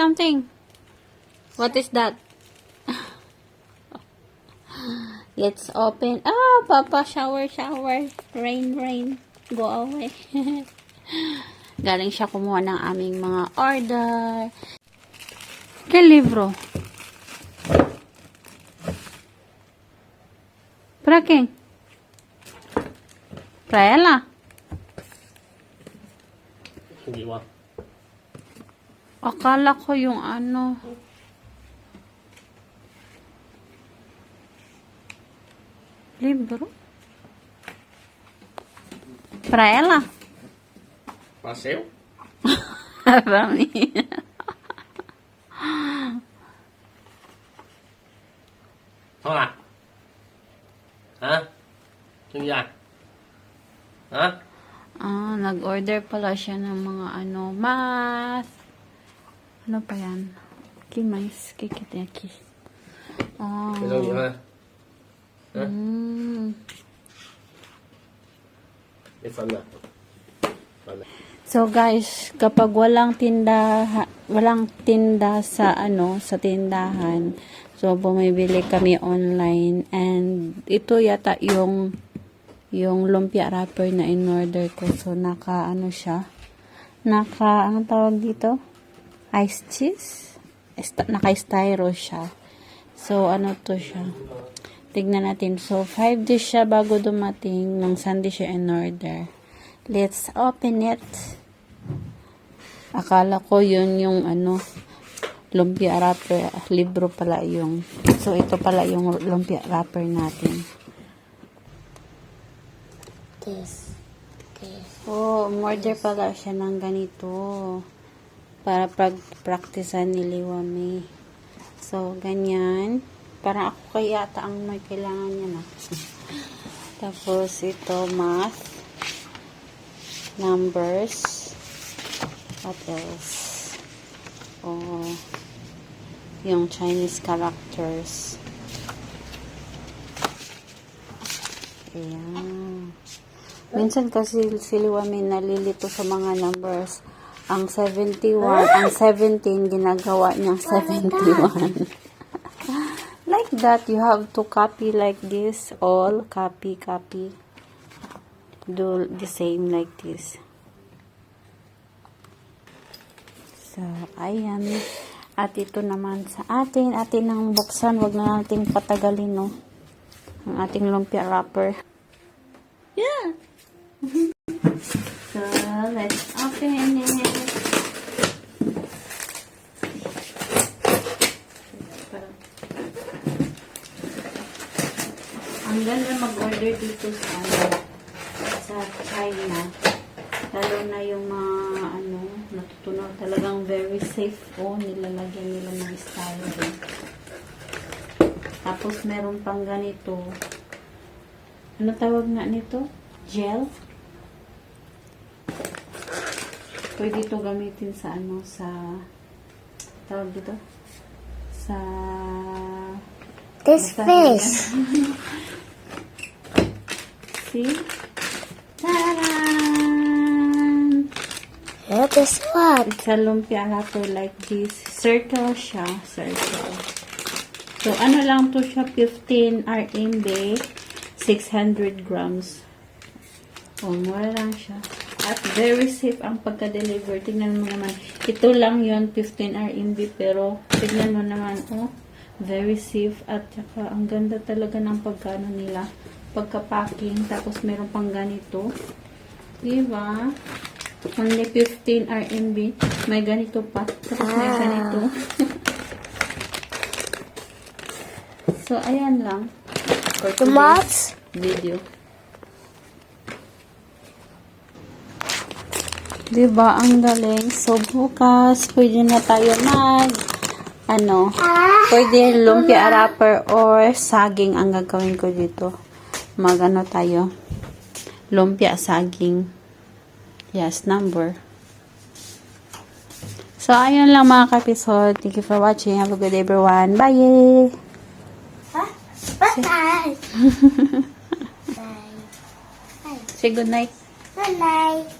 something. What is that? Let's open. Ah, Papa, shower, shower. Rain, rain. Go away. Galing siya kumuha ng aming mga order. Ke libro? ¿Para qué? Para ela. Wa. Akala ko yung ano. Libro? Para ela. Paseo? Para mí. Hola. Ha? Yung yan? Ha? Ah, nag-order pala siya ng mga ano, math. Ano pa yan? Kimais, kikiteki. Oh. Hello, ha? Ha? Mm. Fun na. So guys, kapag walang tinda walang tinda sa ano, sa tindahan, so bumibili kami online and ito yata yung yung lumpia wrapper na in order ko. So naka ano siya? Naka anong tawag dito? Ice cheese? Esta- naka styro siya. So ano to siya? Tignan natin. So 5 days siya bago dumating. Nung Sunday siya in order. Let's open it. Akala ko yun yung ano, lumpia wrapper. Libro pala yung. So, ito pala yung lumpia wrapper natin. This. This. Oh, umorder pala siya ng ganito. Para pag-practicean ni Liwami. So, ganyan. Parang ako kaya yata ang may kailangan niya na. Tapos, ito, math. Numbers. What else? Oh, yung Chinese characters. Ayan. Minsan kasi si Liwami nalilito sa mga numbers. Ang 71, ang 17, ginagawa niyang 71. like that, you have to copy like this. All, copy, copy. Do the same like this. So, ayan. At ito naman sa atin. Atin ang buksan. Huwag na natin patagalin, no? Ang ating lumpia wrapper. Yeah! so, let's open it. Ang ganda mag-order dito sa ano, sa China. Lalo na yung mga ano, natutunan talagang very safe po. Nilalagyan nila ng styrofoam. Tapos meron pang ganito. Ano tawag nga nito? Gel? Pwede ito gamitin sa ano, sa tawag dito? Sa This Basta fish. See? Taran! What is what? It's a lumpia wrapper like this. Circle siya. Circle. So, ano lang to siya? 15 RMB. 600 grams. Oh, mura lang siya. At very safe ang pagka-deliver. Tingnan mo naman. Ito lang yon 15 RMB. Pero, tingnan mo naman, oh. Very safe. At saka, ang ganda talaga ng pagkano nila. Pagka-packing. Tapos, meron pang ganito. Diba? Only 15 RMB. May ganito pa. Tapos may Ah. ganito. so, ayan lang. For today's video. Diba? Ang galing. So, bukas, pwede na tayo mag, ano, pwede lumpia wrapper or saging ang gagawin ko dito. Mag, ano tayo, lumpia saging. Yes, number. So, ayun lang mga kapisod. Thank you for watching. Have a good day, everyone. Bye! Bye. Bye. Say good night. Good night.